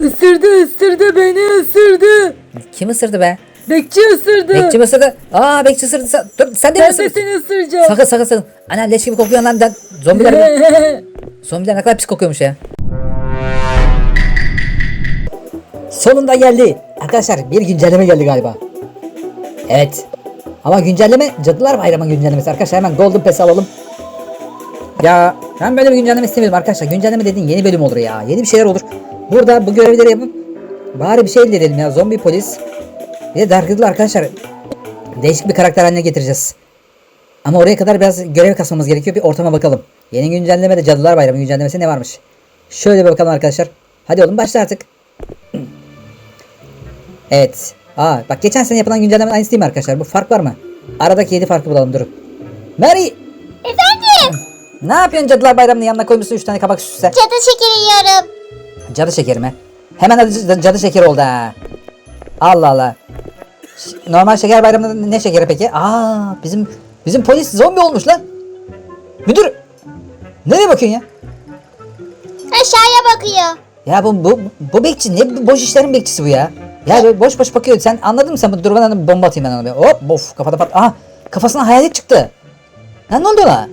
Isırdı ısırdı beni ısırdı. Kim ısırdı be? Bekçi ısırdı. Bekçi mi ısırdı? Aa bekçi ısırdı. Sen, dur sen de mi Ben de ısırdın? seni ısıracağım. Sakın sakın sakın. Ana leş gibi kokuyor lan. Ben- Zombiler, zombiler ne kadar pis kokuyormuş ya. Sonunda geldi. Arkadaşlar bir güncelleme geldi galiba. Evet. Ama güncelleme Cadılar Bayramı güncellemesi arkadaşlar. Hemen Golden Pass alalım. Ya ben böyle bir güncelleme istemiyorum arkadaşlar. Güncelleme dediğin yeni bölüm olur ya. Yeni bir şeyler olur. Burada bu görevleri yapıp bari bir şey elde edelim ya. Zombi polis. Bir de Dark Riddle arkadaşlar. Değişik bir karakter haline getireceğiz. Ama oraya kadar biraz görev kasmamız gerekiyor. Bir ortama bakalım. Yeni güncellemede Cadılar Bayramı güncellemesi ne varmış? Şöyle bir bakalım arkadaşlar. Hadi oğlum başla artık. Evet. Aa bak geçen sene yapılan güncellemenin aynısı değil mi arkadaşlar? Bu fark var mı? Aradaki 7 farkı bulalım durun. Mary! Efendim? Ne yapıyorsun Cadılar Bayramı'nın yanına koymuşsun 3 tane kabak üst üste? Cadı şekeri yiyorum. Cadı şekeri mi? Hemen adı cadı- şekeri oldu ha. Allah Allah. Normal şeker bayramında ne şekeri peki? Aa bizim bizim polis zombi olmuş lan. Müdür. Nereye bakıyorsun ya? Aşağıya bakıyor. Ya bu bu bu bekçi ne boş işlerin bekçisi bu ya. Ya böyle boş boş bakıyor. Sen anladın mı sen bu dur ben bomba atayım ben ona bir. Hop bof kafada pat. Aha kafasına hayalet çıktı. Lan ne oldu ona?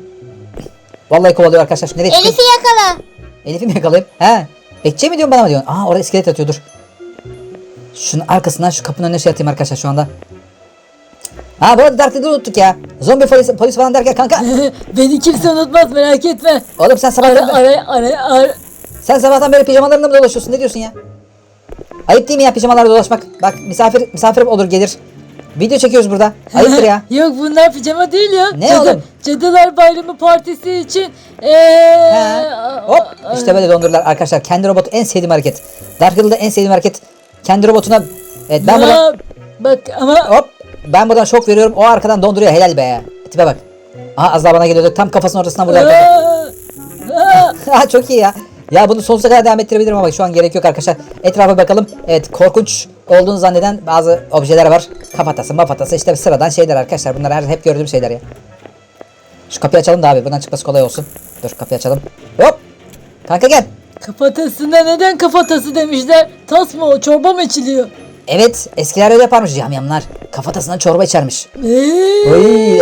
Vallahi kovalıyor arkadaşlar. Şu Nereye? Elif'i yakala. Elif'i mi yakalayıp? He. Bekçi mi diyorsun bana mı diyorsun? Aa orada iskelet atıyor dur. Şunun arkasından şu kapının önüne şey atayım arkadaşlar şu anda. Ha bu arada Dark unuttuk ya. Zombi polis, polis falan derken kanka. Beni kimse unutmaz merak etme. Oğlum sen Ara sabahtan, ara ara ara. sen sabahtan beri pijamalarında mı dolaşıyorsun? Ne diyorsun ya? Ayıp değil mi ya pijamalarla dolaşmak? Bak misafir misafir olur gelir. Video çekiyoruz burada. Ayıptır ya. Yok bunlar pijama değil ya. Ne oğlum? Cadılar Bayramı Partisi için. He. Eee. Hop işte böyle dondururlar arkadaşlar. Kendi robotu en sevdiğim hareket. Dark Riddle'da en sevdiğim hareket. Kendi robotuna Evet ben buradan bak ama hop ben buradan şok veriyorum. O arkadan donduruyor helal be. Tipe bak. Aha az daha bana geliyordu. Tam kafasının ortasından aa. Ha çok iyi ya. Ya bunu sonsuza kadar devam ettirebilirim ama şu an gerek yok arkadaşlar. Etrafa bakalım. Evet korkunç olduğunu zanneden bazı objeler var. Kafatası mafatası işte sıradan şeyler arkadaşlar. Bunlar her hep gördüğüm şeyler ya. Şu kapıyı açalım da abi. Buradan çıkması kolay olsun. Dur kapıyı açalım. Hop. Kanka gel. Kafatasına neden kafatası demişler? Tas mı o çorba mı içiliyor? Evet eskiler öyle yaparmış yamyamlar. Kafatasından çorba içermiş. Eee. Oy.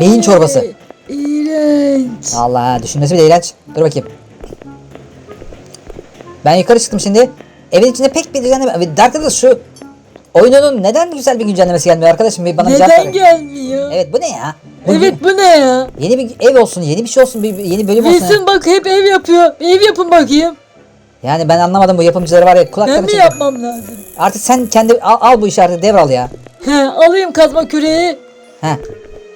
Beyin çorbası. İğrenç. Allah düşünmesi bile iğrenç. Dur bakayım. Ben yukarı çıktım şimdi. Evin içinde pek bir düzenleme... Dark Riddle şu oyununun neden güzel bir güncellemesi gelmiyor arkadaşım? Bir bana Neden gelmiyor? Evet bu ne ya? Evet bu ne ya? Yeni bir ev olsun, yeni bir şey olsun, bir, bir- yeni bölüm olsun. ya. Wilson bak hep ev yapıyor. Ev yapın bakayım. Yani ben anlamadım bu yapımcıları var ya Ben kulaklarını mi çekiyor. yapmam lazım? Artık sen kendi al, al bu işi artık devral ya. He, alayım kazma küreği, He.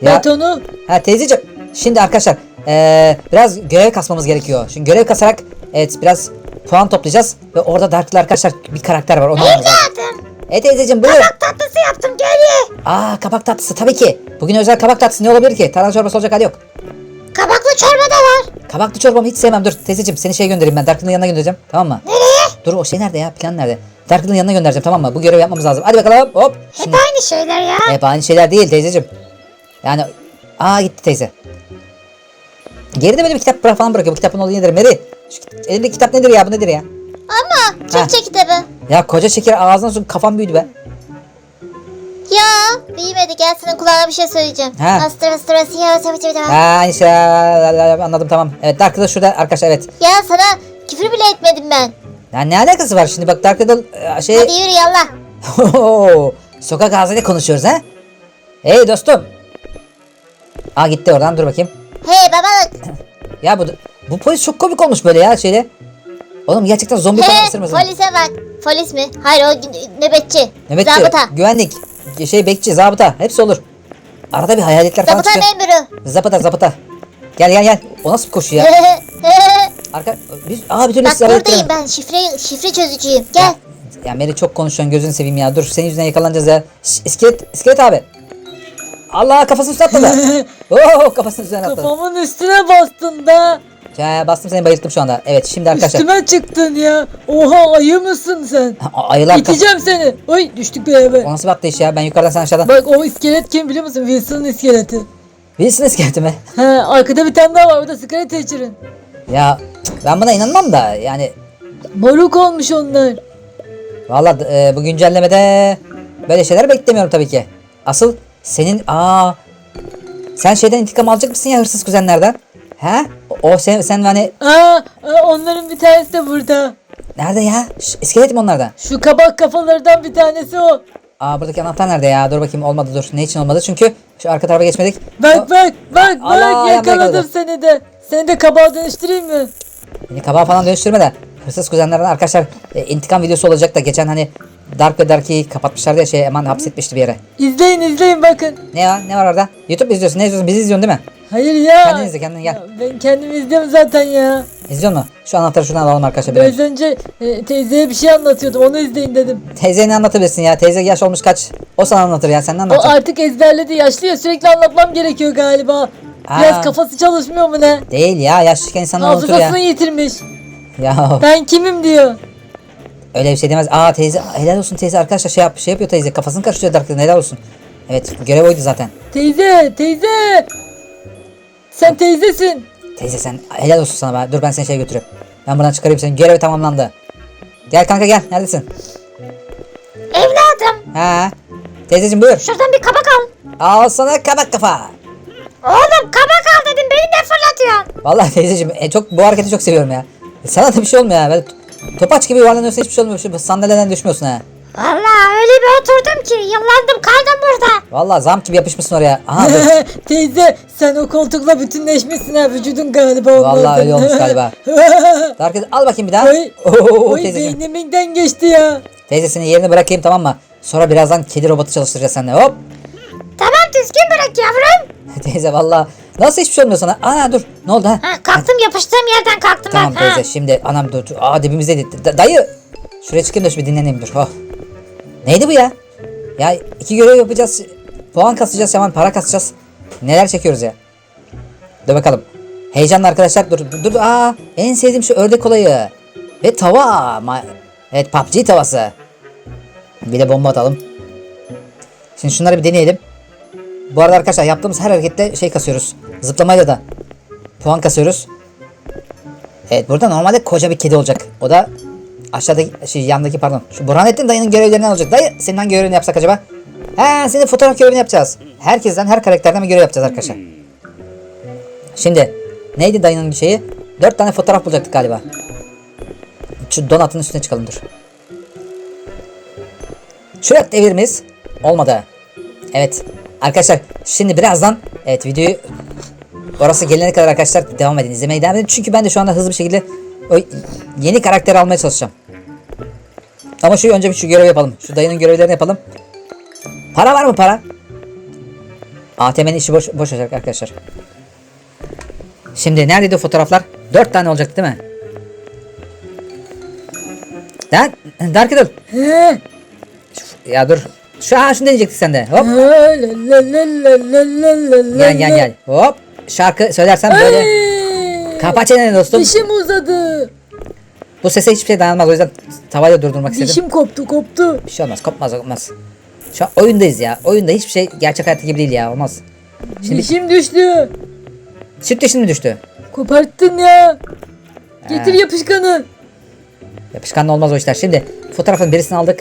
Ya, betonu. ha teyzeciğim. Şimdi arkadaşlar eee, biraz görev kasmamız gerekiyor. Şimdi görev kasarak evet biraz puan toplayacağız. Ve orada Dark'lı arkadaşlar bir karakter var. Onu almamız Evet teyzeciğim buyur. Tatlısı yaptım gel ye. Aa kabak tatlısı tabii ki. Bugün özel kabak tatlısı ne olabilir ki? Tarhana çorbası olacak hali yok. Kabaklı çorba da var. Kabaklı çorbamı hiç sevmem. Dur teyzeciğim seni şey göndereyim ben. Darklı'nın yanına göndereceğim. Tamam mı? Nereye? Dur o şey nerede ya? Plan nerede? Darklı'nın yanına göndereceğim tamam mı? Bu görevi yapmamız lazım. Hadi bakalım hop. Hep Şimdi, aynı şeyler ya. hep aynı şeyler değil teyzeciğim. Yani aa gitti teyze. Geride böyle bir kitap falan bırakıyor. Bu kitabın olayı nedir? Meri. Şu elimdeki kitap nedir ya? Bu nedir ya? Ama Ha. Türkçe kitabı. Ya koca şeker ağzına sun kafam büyüdü be. Ya büyümedi gel senin kulağına bir şey söyleyeceğim. Ha. Astra astra ya tabii tabii Ha aynı şey anladım tamam. Evet Dark Riddle şurada arkadaşlar evet. Ya sana küfür bile etmedim ben. Ya ne alakası var şimdi bak Dark Riddle e, şey... Hadi yürü yallah. Sokak ağzıyla konuşuyoruz ha? Hey dostum. Aa gitti oradan dur bakayım. Hey babalık. Ya bu bu polis çok komik olmuş böyle ya şeyle. Oğlum gerçekten zombi falan ısırmasın. polise bak. Polis mi? Hayır o nöbetçi. Nöbetçi, Zabıta. güvenlik, şey bekçi, zabıta hepsi olur. Arada bir hayaletler falan Zabıta çıkıyor. memuru. Zabıta zabıta. Gel gel gel. O nasıl bir koşu ya? Arka biz aa bir türlü bak buradayım ben şifre şifre çözücüyüm. Gel. Ya, ya Meri çok konuşuyorsun gözünü seveyim ya. Dur senin yüzünden yakalanacağız ya. Şş, iskelet, iskelet abi. Allah kafasını üstüne atladı. Oo kafasını üstüne atladı. Kafamın üstüne bastın da. Ya bastım seni bayılttım şu anda. Evet şimdi arkadaşlar. Üstüme çıktın ya. Oha ayı mısın sen? A- Ayılar İteceğim seni. Oy düştük beraber. O nasıl bir atlayış ya? Ben yukarıdan sen aşağıdan. Bak o iskelet kim biliyor musun? Wilson'ın iskeleti. Wilson iskeleti mi? He arkada bir tane daha var. O da sigara içirin. Ya ben buna inanmam da yani Moruk olmuş onlar. Valla e, bu güncellemede böyle şeyler beklemiyorum tabii ki. Asıl senin aa sen şeyden intikam alacak mısın ya hırsız kuzenlerden? He? O, o sen, sen hani Aa, aa, onların bir tanesi de burada. nerede ya? Ş, iskelet mi onlardan? Şu kabak kafalardan bir tanesi o. Aa buradaki anahtar nerede ya? Dur bakayım olmadı dur. Ne için olmadı? Çünkü şu arka tarafa geçmedik. Bak bak bak Allah, ayağım bak yakaladım yakaladı. seni de. Seni de kabağa dönüştüreyim mi? Beni kabağa falan dönüştürme de. Hırsız kuzenlerden arkadaşlar e, intikam videosu olacak da geçen hani Dark ve Darky'yi kapatmışlardı ya şey hemen hapsetmişti bir yere. İzleyin izleyin bakın. Ne var? Ne var orada? YouTube izliyorsun? Ne izliyorsun? Bizi izliyorsun değil mi? Hayır ya. Kendin izle, kendin gel. Ya Ben kendim izliyorum zaten ya. İzliyor mu? Şu anahtarı şuradan alalım arkadaşlar. Biraz önce e, teyzeye bir şey anlatıyordum onu izleyin dedim. Teyze ne anlatabilirsin ya? Teyze yaş olmuş kaç? O sana anlatır ya. Sen ne O anlatacaksın? artık ezberledi yaşlı ya sürekli anlatmam gerekiyor galiba. Aa. Biraz kafası çalışmıyor mu ne? Değil ya. Yaşlıyken insanlar unutur ya. Hafızasını yitirmiş. Ya Ben kimim diyor. öyle bir şey demez. Aa teyze helal olsun teyze arkadaşlar şey yap şey yapıyor teyze. Kafasını karıştırıyor Dark'ın helal olsun. Evet görev oydu zaten. Teyze teyze. Sen teyzesin. Teyze sen helal olsun sana be. Dur ben seni şeye götürüyorum. Ben buradan çıkarayım seni. Görev tamamlandı. Gel kanka gel. Neredesin? Evladım Ha. Teyzeciğim buyur. şuradan bir kabak al. Al sana kabak kafa. Oğlum kabak al dedim beni de fırlatıyorsun. Vallahi teyzeciğim e, çok bu hareketi çok seviyorum ya. Sana da bir şey olmuyor ya. Böyle topaç gibi yuvarlanıyorsun hiçbir şey olmuyor. Şu sandalyeden düşmüyorsun ha. Valla öyle bir oturdum ki yıllandım kaldım burada. Vallahi zam gibi yapışmışsın oraya. Aha dur. teyze sen o koltukla bütünleşmişsin ha vücudun galiba onlardan. Vallahi öyle olmuş galiba. Dark al bakayım bir daha. Oy, Oo, Oy teyzeciğim. beyniminden geçti ya. Teyze seni yerine bırakayım tamam mı? Sonra birazdan kedi robotu çalıştıracağız seninle. Hop. Tamam düzgün bırak yavrum. teyze vallahi. Nasıl hiçbir şey olmuyor sana? Ana dur. Ne oldu ha? Ha, kalktım yapıştığım yerden kalktım Tamam ben. Ha. teyze şimdi anam dur. Aa dibimizdeydi. Da- dayı. Şuraya çıkayım da bir dinleneyim dur. Oh. Neydi bu ya? Ya iki görev yapacağız. Puan kasacağız hemen para kasacağız. Neler çekiyoruz ya. Dur bakalım. Heyecanlı arkadaşlar. Dur dur. dur. Aa en sevdiğim şu ördek olayı. Ve tava. Ma- evet PUBG tavası. Bir de bomba atalım. Şimdi şunları bir deneyelim. Bu arada arkadaşlar yaptığımız her harekette şey kasıyoruz. Zıplamayla da puan kasıyoruz. Evet burada normalde koca bir kedi olacak. O da aşağıdaki şey yandaki pardon. Şu Burhanettin dayının görevlerinden olacak. Dayı senin hangi görevini yapsak acaba? He senin fotoğraf görevini yapacağız. Herkesten her karakterden bir görev yapacağız arkadaşlar. Şimdi neydi dayının şeyi? Dört tane fotoğraf bulacaktık galiba. Şu donatın üstüne çıkalım dur. Atlayabilir miyiz? Olmadı. Evet. Arkadaşlar şimdi birazdan evet videoyu Orası gelene kadar arkadaşlar devam edin. izlemeye devam edin. Çünkü ben de şu anda hızlı bir şekilde o yeni karakteri almaya çalışacağım. Ama şu önce bir şu görev yapalım. Şu dayının görevlerini yapalım. Para var mı para? ATM'nin işi boş, boş olacak arkadaşlar. Şimdi neredeydi fotoğraflar? Dört tane olacaktı değil mi? Lan Dark Idol. Ya dur. Şu an şunu deneyecektik sen de. Hop. Gel gel gel. Hop. Şarkı söylersen böyle. Kapa çeneni dostum. Dişim uzadı. Bu sese hiçbir şey dayanmaz. O yüzden tavayla durdurmak istedim. Dişim koptu koptu. Bir şey olmaz. Kopmaz kopmaz. Şu an oyundayız ya. Oyunda hiçbir şey gerçek hayatta gibi değil ya. Olmaz. Şimdi Dişim düştü. süt dişin mi düştü? Koparttın ya. Getir Ha. yapışkanı. Yapışkanlı olmaz o işler. Şimdi fotoğrafın birisini aldık.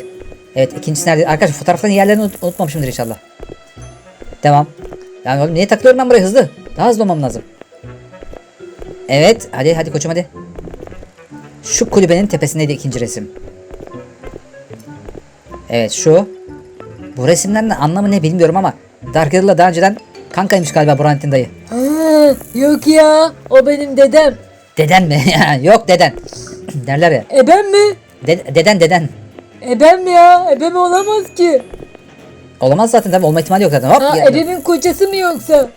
Evet ikincisi nerede? Arkadaşlar fotoğrafların yerlerini unut- unutmamışımdır inşallah. Devam. Yani oğlum niye takılıyorum ben buraya hızlı? Daha hızlı olmam lazım. Evet hadi hadi koçum hadi. Şu kulübenin tepesindeydi ikinci resim. Evet şu. Bu resimlerin anlamı ne bilmiyorum ama Dark Riddle'la daha önceden kankaymış galiba Burhanettin dayı. Ha, yok ya. O benim dedem. Deden mi? Yok deden. Derler ya. Ebem mi? De- deden deden. Ebem mi ya? Ebem olamaz ki. Olamaz zaten tabii olma ihtimali yok zaten. Hop. Ha, gel- ebemin kocası mı yoksa?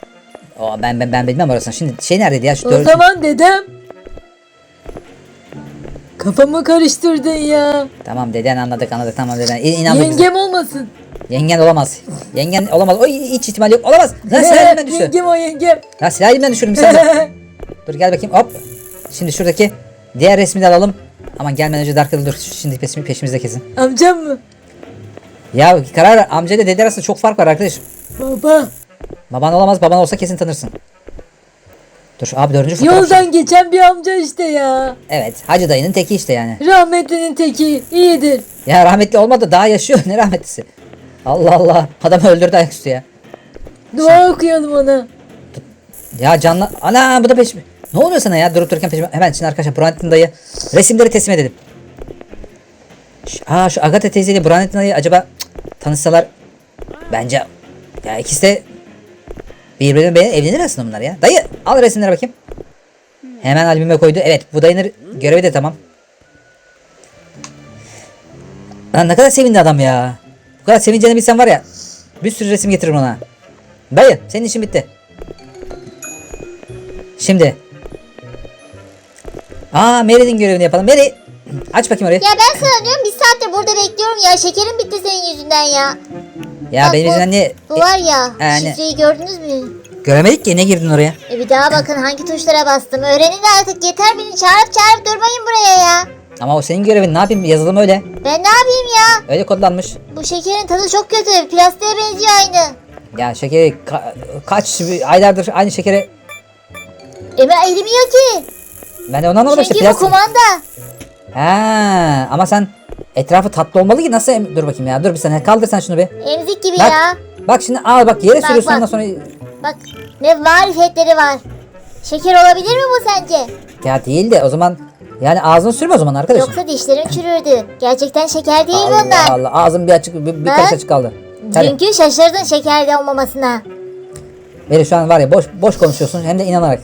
O, ben ben ben bilmem orasını. Şimdi şey neredeydi ya şu O dört- zaman dedem. Kafamı karıştırdın ya. Tamam deden anladık anladık tamam deden. İn, inandık bize. Yengem olmasın. Yengen olamaz. Yengen olamaz. O hiç ihtimal yok. Olamaz. Lan silah elimden düştü. yengem o yengem. Lan silah elimden düşürdüm sen. Dur gel bakayım hop. Şimdi şuradaki diğer resmi de alalım. Aman gelmeden önce Dark Riddle dur. Şimdi peşimi, peşimizde kesin. Amcam mı? Ya karar ver. Amcayla dede arasında çok fark var arkadaş. Baba. Baban olamaz. Baban olsa kesin tanırsın. Dur abi dördüncü fotoğraf. Yoldan geçen bir amca işte ya. Evet hacı dayının teki işte yani. Rahmetlinin teki iyidir. Ya rahmetli olmadı daha yaşıyor ne rahmetlisi. Allah Allah adamı öldürdü ayaküstü ya. Dua okuyalım ona. Ya canlı ana bu da peşim. Ne oluyor sana ya durup dururken peşime. Hemen şimdi arkadaşlar Burhanettin dayı resimleri teslim edelim. Aa şu Agatha teyzeyle Burhanettin dayı acaba cık, tanışsalar bence ya ikisi de birbirine beğenir evlenir aslında bunlar ya. Dayı al resimlere bakayım. Hemen albüme koydu. Evet bu dayının görevi de tamam. Lan ne kadar sevindi adam ya. Bu kadar sevineceğini bilsem var ya. Bir sürü resim getiririm ona. Dayı senin işin bitti. Şimdi. Aa Mary'nin görevini yapalım. Mary aç bakayım orayı. Ya ben sana diyorum bir saattir burada bekliyorum ya. Şekerim bitti senin yüzünden ya. Ya Bak benim bu- yüzümden niye Bu var ya. Yani- Şifreyi gördünüz mü? göremedik ki ne girdin oraya? E bir daha bakın hangi tuşlara bastım. Öğrenin de artık yeter beni çağırıp çağırıp durmayın buraya ya. Ama o senin görevin ne yapayım yazılım öyle. Ben ne yapayım ya? Öyle kodlanmış. Bu şekerin tadı çok kötü. Plastiğe benziyor aynı. Ya şekeri ka- kaç aylardır aynı şekeri E ben erimiyor ki. ben de ondan anlamadım işte Çünkü bu plastik. kumanda. Ha, ama sen etrafı tatlı olmalı ki nasıl em- dur bakayım ya dur bir saniye kaldır sen şunu bir. Emzik gibi Bak. ya. Bak şimdi al bak yere Bak, sürüyorsun bak. ondan sonra Bak ne marifetleri var. Şeker olabilir mi bu sence? ya değil de o zaman yani ağzını sürme o zaman arkadaş. Yoksa dişlerim çürürdü. Gerçekten şeker değil Allah bunlar. Allah ağzım bir açık bir, bir Bak. karış açık kaldı. Hadi. Dünkü şaşırdın şekerde olmamasına. Beni şu an var ya boş boş konuşuyorsun hem de inanarak.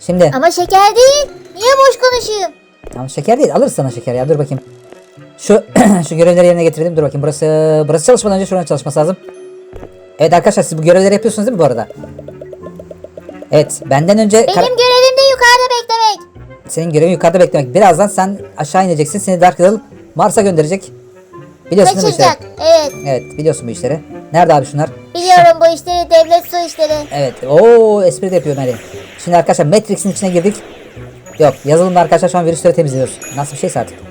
Şimdi Ama şeker değil. Niye boş konuşayım? tamam şeker değil alırız sana şeker ya dur bakayım. Şu şu görevleri yerine getirelim dur bakayım burası burası çalışmadan önce şuranın çalışması lazım. Evet arkadaşlar siz bu görevleri yapıyorsunuz değil mi bu arada? Evet benden önce Benim görevim de yukarıda beklemek. senin görevin yukarıda beklemek. Birazdan sen aşağı ineceksin seni Dark Riddle Mars'a gönderecek. Biliyorsun mi bu işleri? Kaçıracak. Evet. Evet biliyorsun bu işleri. Nerede abi şunlar? Biliyorum bu işleri devlet su işleri. Evet. Oo espri de yapıyor Mary. Şimdi arkadaşlar Matrix'in içine girdik. Yok yazılımda arkadaşlar şu an virüsleri temizliyoruz. Nasıl bir şeyse artık.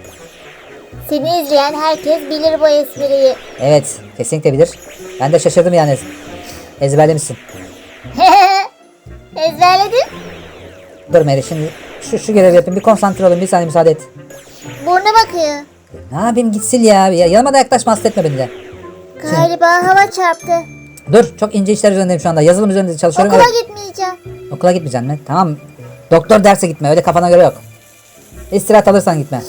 Seni izleyen herkes bilir bu espriyi. Evet kesinlikle bilir. Ben de şaşırdım yani. Ezberlemişsin. Ezberledin. Dur Mary şimdi şu, şu görevi yapayım. Bir konsantre olayım. Bir saniye müsaade et. Burnu bakıyor. Ne yapayım gitsin ya. ya yanıma da yaklaşma hasta etme beni de. Galiba hava çarptı. Dur çok ince işler üzerindeyim şu anda. Yazılım üzerinde çalışıyorum. Okula Evet, gitmeyeceğim. okula gitmeyeceksin mi? Tamam. Doktor derse gitme. Öyle kafana göre yok. İstirahat alırsan gitme.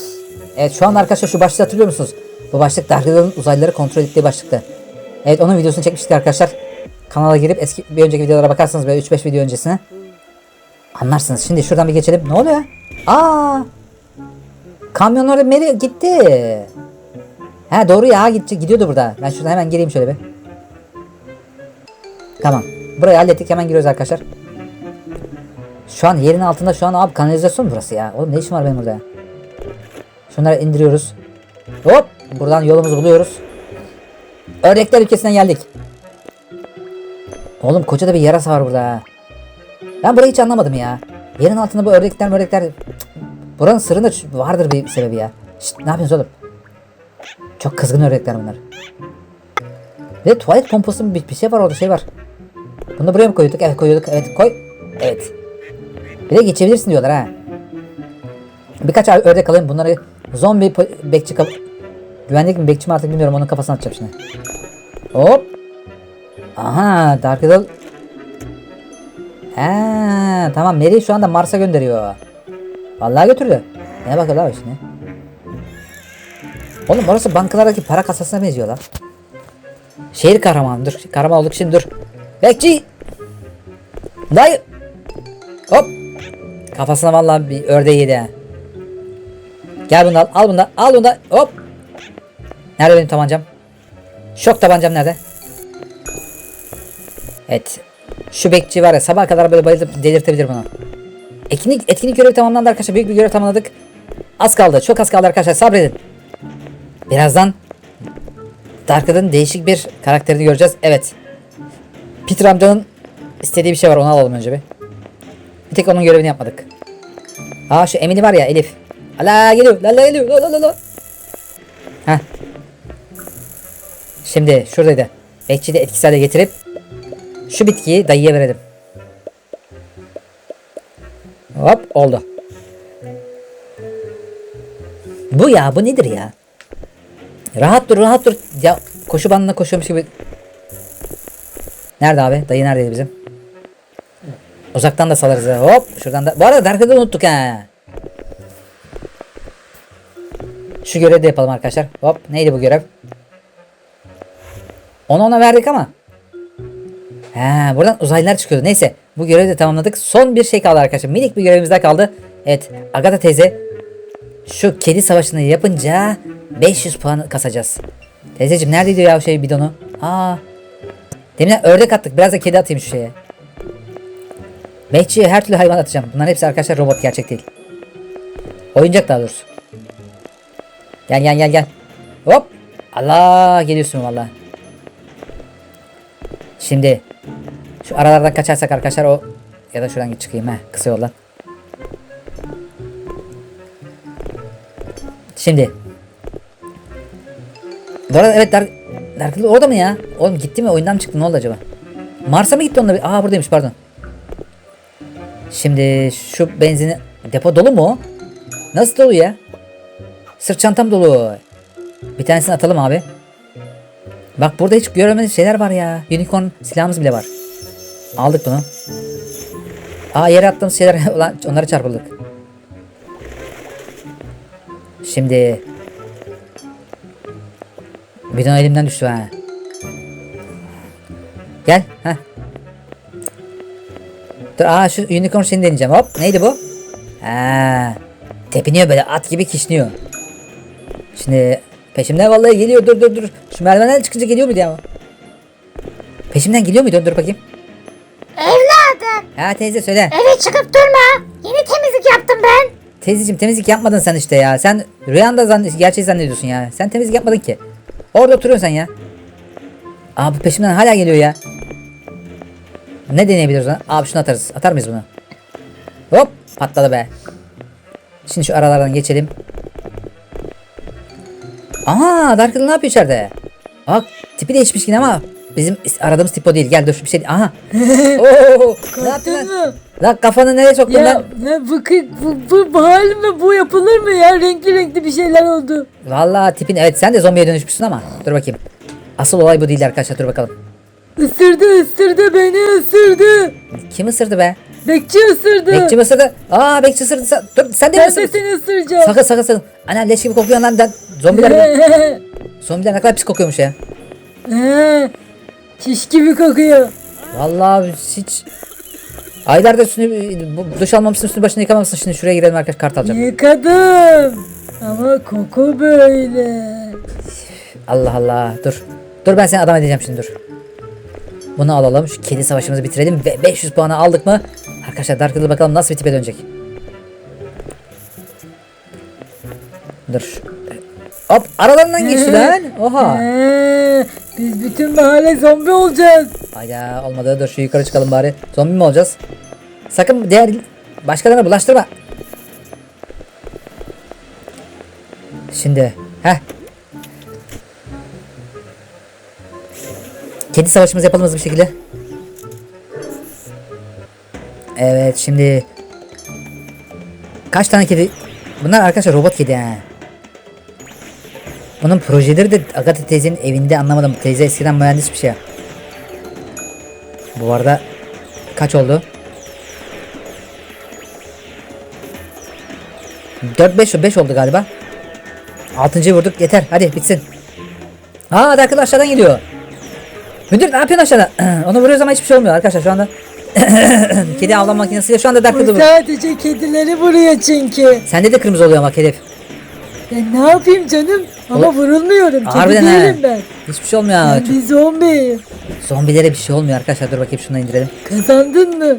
Evet şu anda arkadaşlar şu başlığı hatırlıyor musunuz? Bu başlık Dark Riddle'ın uzaylıları kontrol ettiği başlıktı. Evet onun videosunu çekmiştik arkadaşlar. Kanala girip eski bir önceki videolara bakarsanız böyle 3-5 video öncesine. Anlarsınız. Şimdi şuradan bir geçelim. Ne oluyor? Aa! Kamyon orada Mary gitti. Ha doğru ya gitti, gidiyordu burada. Ben şuradan hemen gireyim şöyle bir. Tamam. Burayı hallettik hemen giriyoruz arkadaşlar. Şu an yerin altında şu an abi kanalizasyon burası ya. Oğlum ne işim var benim burada ya? Şunları indiriyoruz. Hop! Buradan yolumuzu buluyoruz. Ördekler ülkesinden geldik. Oğlum koca da bir yarasa var burada. Ben burayı hiç anlamadım ya. Yerin altında bu ördekler ördekler... Buranın sırrında vardır bir sebebi ya. Şşt, ne yapıyorsunuz oğlum? Çok kızgın ördekler bunlar. Ve tuvalet pompası bir, bir şey var orada şey var. Bunu buraya mı koyduk? Evet koyduk. Evet koy. Evet. Bir de geçebilirsin diyorlar ha. Birkaç ördek alayım. Bunları zombi bekçi kap... Güvenlik mi bekçi mi artık bilmiyorum. Onun kafasına atacağım şimdi. Hop. Aha Dark Riddle. Ha tamam Mary şu anda Mars'a gönderiyor. Vallahi götürdü. Ne bakıyor lan şimdi? Oğlum orası bankalardaki para kasasına benziyor lan. Şehir kahramanı dur. Kahraman olduk şimdi dur. Bekçi. Dayı. Hop. Kafasına vallahi bir ördeği yedi. Gel bunu al. Al bunu da. Al bunu da. Hop. Nerede benim tabancam? Şok tabancam nerede? Evet. Şu bekçi var ya sabah kadar böyle bayılıp delirtebilir bunu. Etkinlik, etkinlik görevi tamamlandı arkadaşlar. Büyük bir görev tamamladık. Az kaldı. Çok az kaldı arkadaşlar. Sabredin. Birazdan Dark Riddle'ın değişik bir karakterini göreceğiz. Evet. Peter amcanın istediği bir şey var. Onu alalım önce bir. Bir tek onun görevini yapmadık. Aa şu Emily var ya Elif. Ala geliyor. La la geliyor. La la la la. Heh. Şimdi şuradaydı. Bekçiyi de etkisiz hale getirip şu bitkiyi dayıya verelim. Hop oldu. Bu ya bu nedir ya? Rahat dur rahat dur. Ya koşu bandına koşuyormuş gibi. Nerede abi? Dayı neredeydi bizim? Uzaktan da salarız. Hop şuradan da. Bu arada Dark Riddle'ı unuttuk ha. Şu görevi de yapalım arkadaşlar. Hop neydi bu görev? Onu ona verdik ama. He, buradan uzaylılar çıkıyordu. Neyse bu görevi de tamamladık. Son bir şey kaldı arkadaşlar. Minik bir görevimiz daha kaldı. Evet Agatha teyze şu kedi savaşını yapınca 500 puan kasacağız. Teyzeciğim neredeydi ya o şey bidonu? Aa. Deminden ördek attık. Biraz da kedi atayım şu şeye. Bekçiye her türlü hayvan atacağım. Bunların hepsi arkadaşlar robot gerçek değil. Oyuncak daha doğrusu. Gel gel gel gel. Hop. Allah geliyorsun valla. Şimdi şu aralardan kaçarsak arkadaşlar o ya da şuradan çıkayım ha kısa yoldan. Şimdi. Bu arada evet Dark, Dark orada mı ya? Oğlum gitti mi? Oyundan mı çıktı? Ne oldu acaba? Mars'a mı gitti onunla? bir- Aa buradaymış pardon. Şimdi şu benzini depo dolu mu? Nasıl dolu ya? Sırt çantam dolu. Bir tanesini atalım abi. Bak burada hiç göremediğimiz şeyler var ya. Unicorn silahımız bile var. Aldık bunu. Aa yere attığımız şeyler ulan onlara çarpıldık. Şimdi Bidon elimden düştü ha. Gel. ha. Dur aa şu unicorn seni deneyeceğim. Hop neydi bu? Ha. Tepiniyor böyle at gibi kişniyor. Şimdi peşimden vallahi geliyor dur dur dur. Şu merdivenden çıkınca geliyor muydu ya? Peşimden geliyor muydu? Dur bakayım. Evladım Ha teyze söyle. eve çıkıp durma. Yeni temizlik yaptım ben. Teyzeciğim temizlik yapmadın sen işte ya. Sen rüyanda zann gerçeği zannediyorsun ya. Sen temizlik yapmadın ki. Orada oturuyorsun sen ya. Aa bu peşimden hala geliyor ya. Ne deneyebiliriz ona? Abi şunu atarız. Atar mıyız bunu? Hop patladı be. Şimdi şu aralardan geçelim. Aha Dark ne yapıyor içeride? Bak tipi değişmiş yine ama bizim aradığımız tip o değil. Gel dur bir şey. Aha. Oo, ne yaptın lan? mu? Lan kafanı nereye soktun Ya lan? ne bu, bu, bu, bu halime bu yapılır mı ya? Renkli renkli bir şeyler oldu. Vallahi tipin evet sen de zombiye dönüşmüşsün ama dur bakayım. Asıl olay bu değil arkadaşlar dur bakalım. Isırdı ısırdı beni ısırdı. Kim ısırdı be? Bekçi ısırdı. Bekçi mi ısırdı? Aa bekçi ısırdı. Sen, dur sen de mi ben de ısırdın? seni ısıracağım. Sakın sakın sakın. Anam leş gibi kokuyor lan. lan. Zombiler, zombiler ne kadar pis kokuyormuş ya. He, Çiş gibi kokuyor. Vallahi hiç... Aylarda üstünü bu- duş almamışsın üstünü başını yıkamamışsın. Şimdi şuraya girelim arkadaş kart alacağım. Yıkadım. Ama koku böyle. Allah Allah dur. Dur ben seni adam edeceğim şimdi dur. Bunu alalım. Şu kedi savaşımızı bitirelim ve 500 puanı aldık mı? Arkadaşlar Dark Riddle bakalım nasıl bir tipe dönecek. Dur. Hop aralarından geçti lan. Oha. He, biz bütün mahalle zombi olacağız. Hayda olmadı. Dur şu yukarı çıkalım bari. Zombi mi olacağız? Sakın diğer başkalarına bulaştırma. Şimdi. Heh. Kedi savaşımızı yapalım hızlı bir şekilde. Evet şimdi. Kaç tane kedi? Bunlar arkadaşlar robot kedi ha. Bunun projeleri de Agatha teyzenin evinde anlamadım. Teyze eskiden mühendis bir şey. Bu arada kaç oldu? 4 5 5 oldu galiba. 6. vurduk yeter hadi bitsin. Aa arkadaşlar aşağıdan geliyor. Müdür ne yapıyorsun aşağıda? Onu vuruyoruz ama hiçbir şey olmuyor arkadaşlar şu anda. Kedi avlama makinesiyle şu anda Dark Bu sadece kedileri vuruyor çünkü. Sende de kırmızı oluyor ama hedef. Ben ne yapayım canım? Ama Ulan- vurulmuyorum. Kedi Harbiden ha. değilim ben. Hiçbir şey olmuyor. Ben bir zombiyim. Zombilere bir şey olmuyor arkadaşlar. Dur bakayım şunu indirelim. Kazandın mı?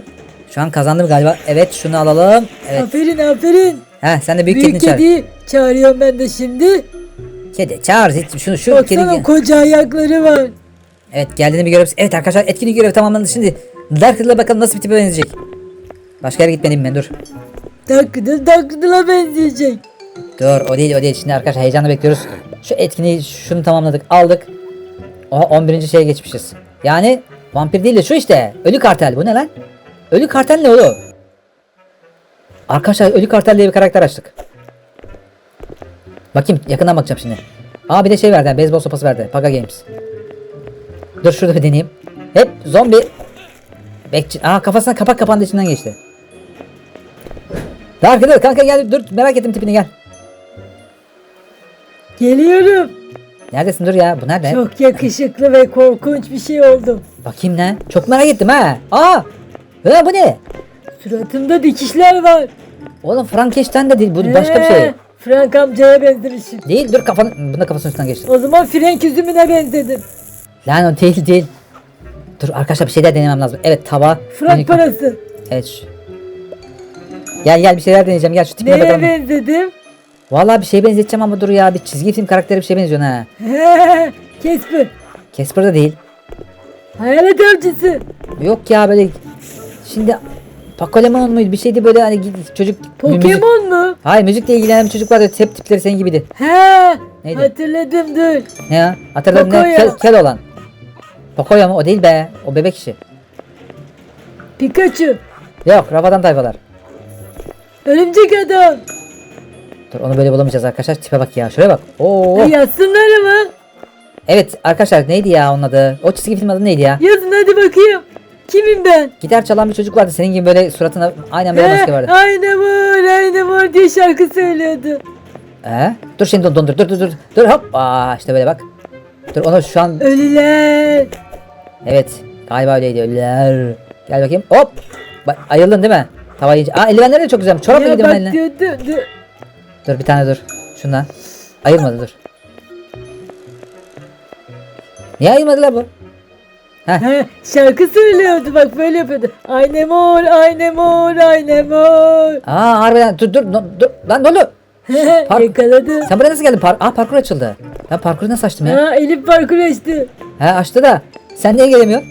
Şu an kazandım galiba. Evet şunu alalım. Evet. Aferin aferin. Heh sen de büyük, Büyük kedini çağır. kediyi çağırıyorum ben de şimdi. Kedi çağır. hiç- Şunu şu Baksana kedi. koca ayakları var. Evet geldiğini bir görev. Evet arkadaşlar etkinlik görevi tamamlandı. Şimdi Dark Riddle'a bakalım nasıl bir tipe benzeyecek. Başka yere gitmeliyim ben dur. Dakıdıl dakıdıla benzeyecek. Dur o değil o değil. Şimdi arkadaşlar heyecanla bekliyoruz. Şu etkinliği şunu tamamladık aldık. Oha 11. şeye geçmişiz. Yani vampir değil de şu işte. Ölü kartel bu ne lan? Ölü kartel ne oğlum? Arkadaşlar ölü kartel diye bir karakter açtık. Bakayım yakından bakacağım şimdi. Aa bir de şey verdi. Beyzbol sopası verdi. Paga Games. Dur şurada bir deneyeyim. Hep zombi. Bekçi. Aa kafasına kapak kapandı içinden geçti. Dark Riddle kanka gel dur merak ettim tipini gel. Geliyorum. Neredesin dur ya bu nerede? Çok yakışıklı ve korkunç bir şey oldum. Bakayım ne? Çok merak ettim ha. Aa! Ya bu ne? Suratımda dikişler var. Oğlum Frankenstein de değil bu başka bir şey. Frank amcaya benzemişim. Değil dur kafanı bunda kafasının üstünden geçti. O zaman Frank üzümüne benzedim. Lan o değil değil. Dur arkadaşlar bir şeyler denemem lazım. Evet tava. Frank minik- parası. Evet şu. Gel gel bir şeyler deneyeceğim. Gel şu tipine Neye bakalım. benzedim? Vallahi bir şey benzeteceğim ama dur ya bir çizgi film karakteri bir şey benziyor ha. Casper. Casper da değil. Hayalet avcısı. Yok ya böyle şimdi Pakolemon muydu bir şeydi böyle hani gid- çocuk müzik- Pokemon mu? Hayır müzikle ilgilenen bir çocuk vardı hep tipleri senin gibiydi. He. Neydi? Hatırladım dur. Ne ya? Hatırladın ne? Pocoyo. Kel, kel olan. Pocoyo mu? O değil be. O bebek işi. Pikachu. Yok Rafadan tayfalar. Örümcek adam. Dur onu böyle bulamayacağız arkadaşlar. Tipe bak ya. Şuraya bak. Oo. Yazsınlar ama. Evet arkadaşlar neydi ya onun adı? O çizgi film adı neydi ya? Yazın hadi bakayım. Kimim ben? Gitar çalan bir çocuk vardı. Senin gibi böyle suratına aynen böyle maske vardı. Aynı mor, aynı mor diye şarkı söylüyordu. Ee? Dur şimdi don- dondur. Dur dur dur. Dur hop. Aa işte böyle bak. Dur onu şu an Ölüler. Evet galiba öyleydi. Ölüler. Gel bakayım. Hop. Bak, ayıldın değil mi? Tava yiyince. Aa eldivenler de çok güzelmiş. Çorap mı Ya giydim bak eline? diyor, dur, bir tane dur. Şundan. Ayılmadı dur. Niye ayılmadı la bu? He, şarkı söylüyordu bak böyle yapıyordu. Aynı mor, aynı mor, aynı mor. Aa harbiden dur dur dur, dur. lan ne oldu? Park- Yakaladı. Sen buraya nasıl geldin? Par Aa parkur açıldı. Ben parkuru nasıl açtım ya? Ha, Elif parkur açtı. He açtı da. Sen niye gelemiyorsun?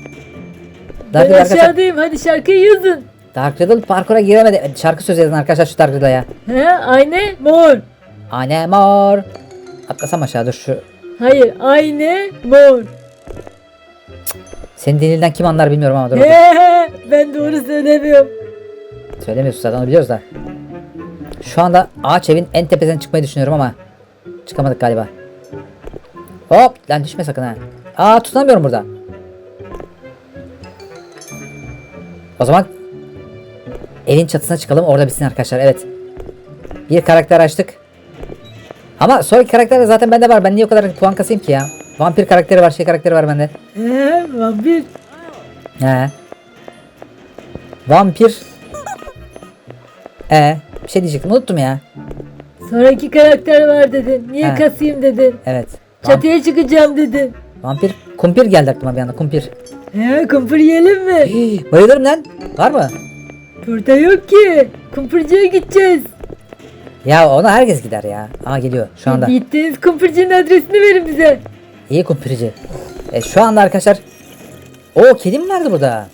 Dark Ben arkadaşlar. aşağıdayım hadi şarkıyı yazın. Dark Riddle parkura giremedi. Şarkı söz yazın arkadaşlar şu Dark Riddle'a ya. He, aynı mor. Anne mor. Atlasam aşağı dur şu. Hayır aynı mor. Senin dilinden kim anlar bilmiyorum ama dur. He, ben doğru söylemiyorum. Söylemiyorsun zaten onu biliyoruz da. Şu anda ağaç evin en tepesine çıkmayı düşünüyorum ama çıkamadık galiba. Hop lan düşme sakın ha. Aa tutunamıyorum burada. O zaman evin çatısına çıkalım orada bitsin arkadaşlar evet. Bir karakter açtık. Ama sonraki karakter de zaten bende var. Ben niye o kadar puan kasayım ki ya? Vampir karakteri var, şey karakteri var bende. He, vampir. He. Vampir. E bir şey diyecektim unuttum ya. Sonraki karakter var dedin. Niye He. kasayım dedin. Evet. Çatıya çıkacağım dedin. vampir kumpir geldi aklıma bir anda kumpir. He, kumpir yiyelim mi? Hii, Bayılırım lan. Var mı? Burada yok ki. Kumpirciye gideceğiz. Ya ona herkes gider ya. Aa geliyor şu anda. Gittiğiniz kumpircinin adresini verin bize. İyi kumpirci. E, şu anda arkadaşlar. O kedi mi vardı burada?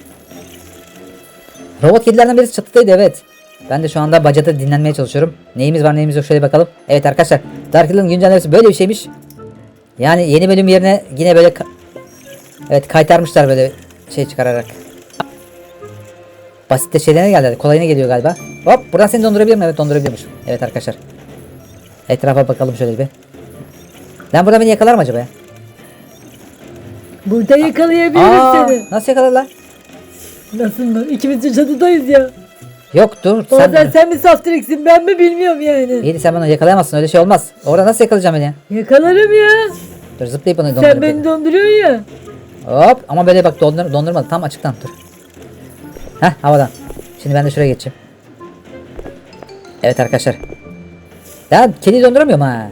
Robot kedilerden birisi çatıdaydı evet. Ben de şu anda bacada dinlenmeye çalışıyorum. Neyimiz var neyimiz yok şöyle bakalım. Evet arkadaşlar. Dark Riddle'ın güncellemesi böyle bir şeymiş. Yani yeni bölüm yerine yine böyle Evet kaytarmışlar böyle şey çıkararak. Basit de şeylerine geldi. Kolayına geliyor galiba. Hop buradan seni dondurabilir miyim? Evet dondurabiliyormuş. Evet arkadaşlar. Etrafa bakalım şöyle bir. Lan burada beni yakalar mı acaba ya? Burada yakalayabiliriz Aa, seni. nasıl yakalarlar? Nasıl mı? İkimiz de çatıdayız ya. Yok dur sen. Bazen sen mi saftiriksin ben mi bilmiyorum yani. İyi de sen beni yakalayamazsın öyle şey olmaz. Orada nasıl yakalayacağım beni ya? Yakalarım ya. Dur zıplayıp onu Sen dondurayım. beni donduruyorsun ya. Hop ama böyle bak dondur dondurmadı tam açıktan dur. Heh havadan. Şimdi ben de şuraya geçeyim. Evet arkadaşlar. Ya kedi donduramıyorum ha.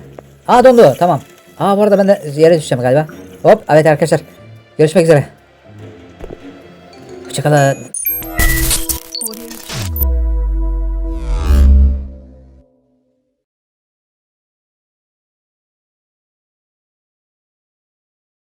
Aa dondu tamam. Aa bu arada ben de yere düşeceğim galiba. Hop evet arkadaşlar. Görüşmek üzere. Hoşçakalın.